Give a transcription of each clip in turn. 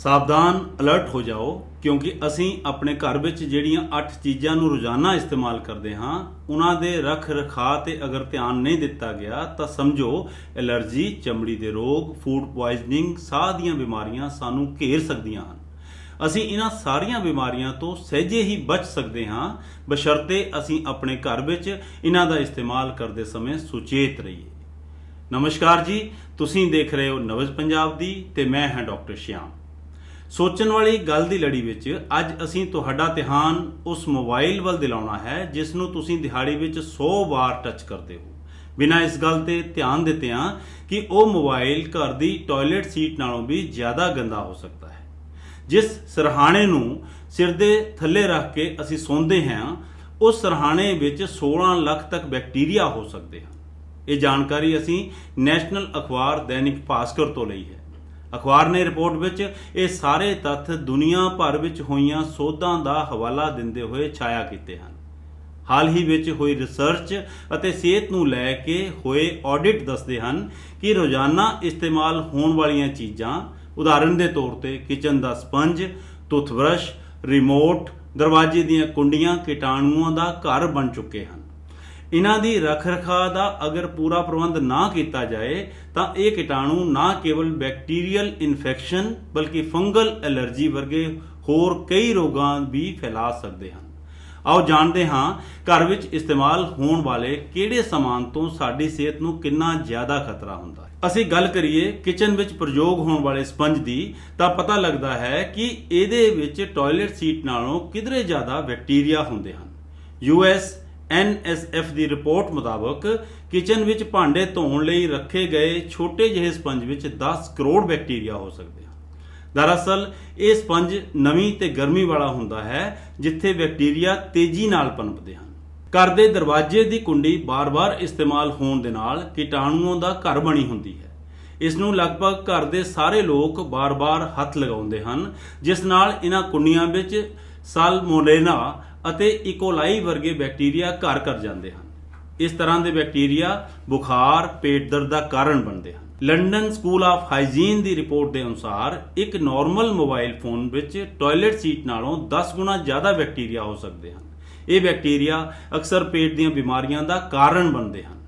ਸਾਵਧਾਨ ਅਲਰਟ ਹੋ ਜਾਓ, ਕਿਉਂਕਿ ਅਸੀਂ ਆਪਣੇ ਘਰ ਵਿੱਚ ਜਿਹੜੀਆਂ 8 ਚੀਜ਼ਾਂ ਨੂੰ ਰੋਜ਼ਾਨਾ ਇਸਤੇਮਾਲ ਕਰਦੇ ਹਾਂ, ਉਹਨਾਂ ਦੇ ਰੱਖ ਰਖਾਅ ਤੇ ਅਗਰ ਧਿਆਨ ਨਹੀਂ ਦਿੱਤਾ ਗਿਆ, ਤਾਂ ਸਮਝੋ, ਐਲਰਜੀ, ਚਮੜੀ ਦੇ ਰੋਗ ਫੂਡ ਪੋਇਜ਼ਨਿੰਗ ਸਾਹ ਦੀਆਂ ਬਿਮਾਰੀਆਂ ਸਾਨੂੰ ਘੇਰ ਸਕਦੀਆਂ ਹਨ। ਅਸੀਂ ਇਹਨਾਂ ਸਾਰੀਆਂ ਬਿਮਾਰੀਆਂ ਤੋਂ ਸਹਿਜੇ ਹੀ ਬਚ ਸਕਦੇ ਹਾਂ, ਬਸ਼ਰਤੇ ਅਸੀਂ ਆਪਣੇ ਘਰ ਵਿੱਚ ਇਹਨਾਂ ਦਾ ਇਸਤੇਮਾਲ ਕਰਦੇ ਸਮੇਂ ਸੁਚੇਤ ਰਹੀਏ। ਨਮਸਕਾਰ ਜੀ, ਤੁਸੀਂ ਦੇਖ ਰਹੇ ਹੋ ਨਵਜ ਪੰਜਾਬ ਦੀ ਤੇ ਮੈਂ ਹਾਂ ਡਾਕਟਰ ਸ਼ਿਆਮ। ਸੋਚਣ ਵਾਲੀ ਗੱਲ ਦੀ ਲੜੀ ਵਿੱਚ ਅੱਜ ਅਸੀਂ ਤੁਹਾਡਾ ਧਿਆਨ ਉਸ ਮੋਬਾਈਲ ਵੱਲ ਦਿਲਾਉਣਾ ਹੈ, ਜਿਸ ਨੂੰ ਤੁਸੀਂ ਦਿਹਾੜੀ ਵਿੱਚ 100 ਵਾਰ ਟੱਚ ਕਰਦੇ ਹੋ। ਬਿਨਾਂ ਇਸ ਗੱਲ ਤੇ ਧਿਆਨ ਦਿੱਤੇ ਦਿੱਤਿਆਂ ਕਿ ਉਹ ਮੋਬਾਈਲ ਘਰ ਦੀ ਟਾਇਲਟ ਸੀਟ ਨਾਲੋਂ ਵੀ ਜ਼ਿਆਦਾ ਗੰਦਾ ਹੋ ਸਕਦਾ ਹੈ। ਜਿਸ ਸਰਹਾਣੇ ਨੂੰ ਸਿਰ ਦੇ ਥੱਲੇ ਰੱਖ ਕੇ ਅਸੀਂ ਸੌਂਦੇ ਹਾਂ, ਉਸ ਸਰਹਾਣੇ ਵਿੱਚ 16 ਲੱਖ ਤੱਕ ਬੈਕਟੀਰੀਆ ਹੋ ਸਕਦੇ ਹਨ। ਇਹ ਜਾਣਕਾਰੀ ਅਸੀਂ ਨੈਸ਼ਨਲ ਅਖਬਾਰ ਦੈਨਿਕ ਭਾਸਕਰ ਤੋਂ ਲਈ ਹੈ। ਅਖਬਾਰ ਨੇ ਰਿਪੋਰਟ ਵਿੱਚ ਇਹ ਸਾਰੇ ਤੱਥ ਦੁਨੀਆ ਭਰ ਵਿੱਚ ਹੋਈਆਂ ਸੋਧਾਂ ਦਾ ਹਵਾਲਾ ਦਿੰਦੇ ਹੋਏ ਛਾਇਆ ਕੀਤੇ ਹਨ। ਹਾਲ ਹੀ ਵਿੱਚ ਹੋਈ ਰਿਸਰਚ ਅਤੇ ਸਿਹਤ ਨੂੰ ਲੈ ਕੇ ਹੋਏ ਆਡਿਟ ਦੱਸਦੇ ਹਨ ਕਿ ਰੋਜ਼ਾਨਾ ਇਸਤੇਮਾਲ ਹੋਣ ਵਾਲੀਆਂ ਚੀਜ਼ਾਂ, ਉਦਾਹਰਨ ਦੇ ਤੌਰ ਤੇ ਕਿਚਨ ਦਾ ਸਪੰਜ ਟੁੱਥਬ੍ਰਸ਼ ਰਿਮੋਟ ਦਰਵਾਜ਼ੇ ਦੀਆਂ ਕੁੰਡੀਆਂ, ਕੀਟਾਣੂਆਂ ਦਾ ਘਰ ਬਣ ਚੁੱਕੇ ਹਨ। ਇਹਨਾਂ ਦੀ ਰੱਖ ਰਖਾਅ ਦਾ ਅਗਰ ਪੂਰਾ ਪ੍ਰਬੰਧ ਨਾ ਕੀਤਾ ਜਾਏ, ਤਾਂ ਇਹ ਕੀਟਾਣੂ ਨਾ ਕੇਵਲ ਬੈਕਟੀਰੀਅਲ ਇਨਫੈਕਸ਼ਨ ਬਲਕਿ ਫੰਗਲ ਐਲਰਜੀ ਵਰਗੇ ਹੋਰ ਕਈ ਰੋਗਾਂ ਵੀ ਫੈਲਾ ਸਕਦੇ ਹਨ। ਆਓ ਜਾਣਦੇ ਹਾਂ ਘਰ ਵਿੱਚ ਇਸਤੇਮਾਲ ਹੋਣ ਵਾਲੇ ਕਿਹੜੇ ਸਮਾਨ ਤੋਂ ਸਾਡੀ ਸਿਹਤ ਨੂੰ ਕਿੰਨਾ ਜ਼ਿਆਦਾ ਖਤਰਾ ਹੁੰਦਾ ਹੈ। ਅਸੀਂ ਗੱਲ ਕਰੀਏ ਕਿਚਨ ਵਿੱਚ ਪ੍ਰਯੋਗ ਹੋਣ ਵਾਲੇ ਸਪੰਜ ਦੀ, ਤਾਂ ਪਤਾ ਲੱਗਦਾ ਹੈ ਕਿ ਇਹਦੇ ਵਿੱਚ ਟਾਇਲਟ ਸੀਟ ਨਾਲੋਂ ਕਿਧਰੇ ਜ਼ਿਆਦਾ ਬੈਕਟੀਰੀਆ ਹੁੰਦੇ ਹਨ। ਯੂਐਸ NSF ਦੀ ਰਿਪੋਰਟ ਮੁਤਾਬਕ ਕਿਚਨ ਵਿੱਚ ਭਾਂਡੇ ਧੋਣ ਲਈ ਰੱਖੇ ਗਏ ਛੋਟੇ ਜਿਹੇ ਸਪੰਜ ਵਿੱਚ 10 ਕਰੋੜ ਬੈਕਟੀਰੀਆ ਹੋ ਸਕਦੇ ਹਨ। ਦਰਅਸਲ, ਇਹ ਸਪੰਜ ਨਮੀ ਤੇ ਗਰਮੀ ਵਾਲਾ ਹੁੰਦਾ ਹੈ, ਜਿੱਥੇ ਬੈਕਟੀਰੀਆ ਤੇਜ਼ੀ ਨਾਲ ਪਨਪਦੇ ਹਨ। ਘਰ ਦੇ ਦਰਵਾਜ਼ੇ ਦੀ ਕੁੰਡੀ ਬਾਰ-ਬਾਰ ਇਸਤੇਮਾਲ ਹੋਣ ਦੇ ਨਾਲ ਕੀਟਾਣੂਆਂ ਦਾ ਘਰ ਬਣੀ ਹੁੰਦੀ ਹੈ। ਇਸ ਨੂੰ ਲਗਭਗ ਘਰ ਦੇ ਸਾਰੇ ਲੋਕ ਬਾਰ-ਬਾਰ ਹੱਥ ਲਗਾਉਂਦੇ ਹਨ, ਜਿਸ ਨਾਲ ਇਹਨਾਂ ਕੁੰਡੀਆਂ ਵਿੱਚ ਸਾਲਮੋਨੇਲਾ ਅਤੇ ਇਕੋਲਾਈ ਵਰਗੇ ਬੈਕਟੀਰੀਆ ਘਰ ਘਰ ਜਾਂਦੇ ਹਨ। ਇਸ ਤਰ੍ਹਾਂ ਦੇ ਬੈਕਟੀਰੀਆ ਬੁਖਾਰ, ਪੇਟ ਦਰਦ ਦਾ ਕਾਰਨ ਬਣਦੇ ਹਨ। ਲੰਡਨ ਸਕੂਲ ਆਫ ਹਾਈਜੀਨ ਦੀ ਰਿਪੋਰਟ ਦੇ ਅਨੁਸਾਰ ਇੱਕ ਨਾਰਮਲ ਮੋਬਾਈਲ ਫੋਨ ਵਿੱਚ ਟਾਇਲਟ ਸੀਟ ਨਾਲੋਂ 10 ਗੁਣਾ ਜ਼ਿਆਦਾ ਬੈਕਟੀਰੀਆ ਹੋ ਸਕਦੇ ਹਨ। ਇਹ ਬੈਕਟੀਰੀਆ ਅਕਸਰ ਪੇਟ ਦੀਆਂ ਬਿਮਾਰੀਆਂ ਦਾ ਕਾਰਨ ਬਣਦੇ ਹਨ।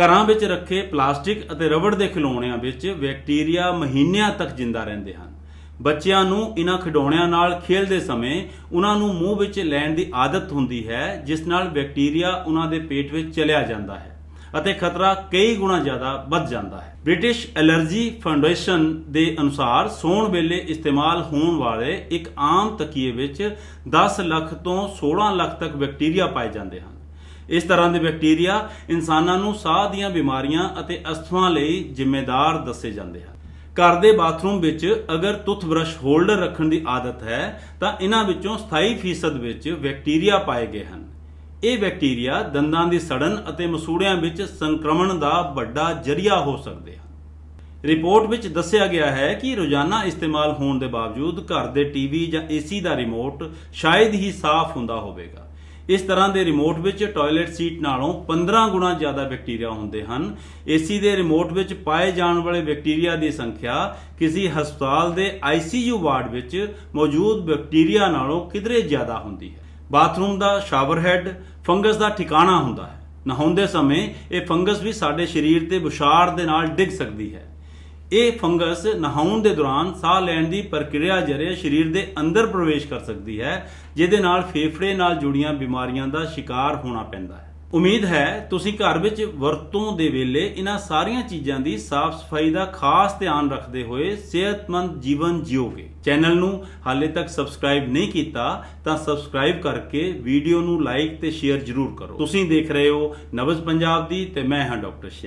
ਘਰਾਂ ਵਿੱਚ ਰੱਖੇ ਪਲਾਸਟਿਕ ਅਤੇ ਰਬੜ ਦੇ ਖਿਲੌਣਿਆਂ ਵਿੱਚ ਬੈਕਟੀਰੀਆ ਮਹੀਨਿਆਂ ਤੱਕ ਜਿੰਦਾ ਰਹਿੰਦੇ ਹਨ। ਬੱਚਿਆਂ ਨੂੰ ਇਹਨਾਂ ਖਿਡੌਣਿਆਂ ਨਾਲ ਖੇਡਦੇ ਸਮੇਂ ਉਹਨਾਂ ਨੂੰ ਮੂੰਹ ਵਿੱਚ ਲੈਣ ਦੀ ਆਦਤ ਹੁੰਦੀ ਹੈ, ਜਿਸ ਨਾਲ ਬੈਕਟੀਰੀਆ ਉਹਨਾਂ ਦੇ ਪੇਟ ਵਿੱਚ ਚਲਿਆ ਜਾਂਦਾ ਹੈ ਅਤੇ ਖਤਰਾ ਕਈ ਗੁਣਾ ਜ਼ਿਆਦਾ ਵੱਧ ਜਾਂਦਾ ਹੈ। ਬ੍ਰਿਟਿਸ਼ ਐਲਰਜੀ ਫਾਊਂਡੇਸ਼ਨ ਦੇ ਅਨੁਸਾਰ ਸੌਣ ਵੇਲੇ ਇਸਤੇਮਾਲ ਹੋਣ ਵਾਲੇ ਇੱਕ ਆਮ ਤਕੀਏ ਵਿੱਚ 10 ਲੱਖ ਤੋਂ 16 ਲੱਖ ਤੱਕ ਬੈਕਟੀਰੀਆ ਪਾਏ ਜਾਂਦੇ ਹਨ। ਇਸ ਤਰ੍ਹਾਂ ਦੇ ਬੈਕਟੀਰੀਆ ਇਨਸਾਨਾਂ ਨੂੰ ਸਾਹ ਦੀਆਂ ਬਿਮਾਰੀਆਂ ਅਤੇ ਅਸਥਮਾ ਲਈ ਜ਼ਿੰਮੇਦਾਰ ਦੱਸੇ ਜਾਂਦੇ ਹਨ। ਘਰ ਦੇ ਬਾਥਰੂਮ ਵਿੱਚ ਅਗਰ ਟੁੱਥਬ੍ਰਸ਼ ਹੋਲਡਰ ਰੱਖਣ ਦੀ ਆਦਤ ਹੈ, ਤਾਂ ਇਹਨਾਂ ਵਿੱਚੋਂ 27% ਵਿੱਚ ਬੈਕਟੀਰੀਆ ਪਾਏ ਗਏ ਹਨ। ਇਹ ਬੈਕਟੀਰੀਆ ਦੰਦਾਂ ਦੀ ਸੜਨ ਅਤੇ ਮਸੂੜਿਆਂ ਵਿੱਚ ਸੰਕਰਮਣ ਦਾ ਵੱਡਾ ਜਰੀਆ ਹੋ ਸਕਦੇ ਹਨ। ਰਿਪੋਰਟ ਵਿੱਚ ਦੱਸਿਆ ਗਿਆ ਹੈ ਕਿ ਰੋਜ਼ਾਨਾ ਇਸਤੇਮਾਲ ਹੋਣ ਦੇ ਬਾਵਜੂਦ ਘਰ ਦੇ ਟੀਵੀ ਜਾਂ ਏਸੀ ਦਾ ਰਿਮੋਟ ਸ਼ਾਇਦ ਹੀ ਸਾਫ਼ ਹੁੰਦਾ ਹੋਵੇਗਾ। ਇਸ ਤਰ੍ਹਾਂ ਦੇ ਰਿਮੋਟ ਵਿੱਚ ਟਾਇਲਟ ਸੀਟ ਨਾਲੋਂ 15 ਗੁਣਾ ਜ਼ਿਆਦਾ ਬੈਕਟੀਰੀਆ ਹੁੰਦੇ ਹਨ। ਏਸੀ ਦੇ ਰਿਮੋਟ ਵਿੱਚ ਪਾਏ ਜਾਣ ਵਾਲੇ ਬੈਕਟੀਰੀਆ ਦੀ ਸੰਖਿਆ ਕਿਸੇ ਹਸਪਤਾਲ ਦੇ ਆਈਸੀਯੂ ਵਾਰਡ ਵਿੱਚ ਮੌਜੂਦ ਬੈਕਟੀਰੀਆ ਨਾਲੋਂ ਕਿਧਰੇ ਜ਼ਿਆਦਾ ਹੁੰਦੀ ਹੈ। ਬਾਥਰੂਮ ਦਾ ਸ਼ਾਵਰ ਹੈੱਡ ਫੰਗਸ ਦਾ ਠਿਕਾਣਾ ਹੁੰਦਾ ਹੈ। ਨਹਾਉਂਦੇ ਸਮੇਂ ਇਹ ਫੰਗਸ ਵੀ ਸਾਡੇ ਸਰੀਰ ਤੇ ਬੁਸ਼ਾਰ ਦੇ ਨਾਲ ਡਿੱਗ ਸਕਦੀ ਹੈ। ਇਹ ਫੰਗਸ ਨਹਾਉਣ ਦੇ ਦੌਰਾਨ ਸਾਹ ਲੈਣ ਦੀ ਪ੍ਰਕਿਰਿਆ ਜਰੀਏ ਸਰੀਰ ਦੇ ਅੰਦਰ ਪ੍ਰਵੇਸ਼ ਕਰ ਸਕਦੀ ਹੈ, ਜਿਹਦੇ ਨਾਲ ਫੇਫੜੇ ਨਾਲ ਜੁੜੀਆਂ ਬਿਮਾਰੀਆਂ ਦਾ ਸ਼ਿਕਾਰ ਹੋਣਾ ਪੈਂਦਾ ਹੈ। ਉਮੀਦ ਹੈ ਤੁਸੀਂ ਘਰ ਵਿੱਚ ਵਰਤੋਂ ਦੇ ਵੇਲੇ ਇਹਨਾਂ ਸਾਰੀਆਂ ਚੀਜ਼ਾਂ ਦੀ ਸਾਫ਼ ਸਫ਼ਾਈ ਦਾ ਖਾਸ ਧਿਆਨ ਰੱਖਦੇ ਹੋਏ ਸਿਹਤਮੰਦ ਜੀਵਨ ਜਿਓਗੇ। ਚੈਨਲ ਨੂੰ ਹਾਲੇ ਤੱਕ ਸਬਸਕ੍ਰਾਈਬ ਨਹੀਂ ਕੀਤਾ, ਤਾਂ ਸਬਸਕ੍ਰਾਈਬ ਕਰਕੇ ਵੀਡੀਓ ਨੂੰ ਲਾਈਕ ਤੇ ਸ਼ੇਅਰ ਜ਼ਰੂਰ ਕਰੋ। ਤੁਸੀਂ ਦੇਖ ਰਹੇ ਹੋ ਨਵਜ਼ ਪੰਜਾਬ ਦੀ ਤੇ ਮੈਂ ਹਾਂ ਡਾਕਟਰ ਸ਼ਿਆਮ।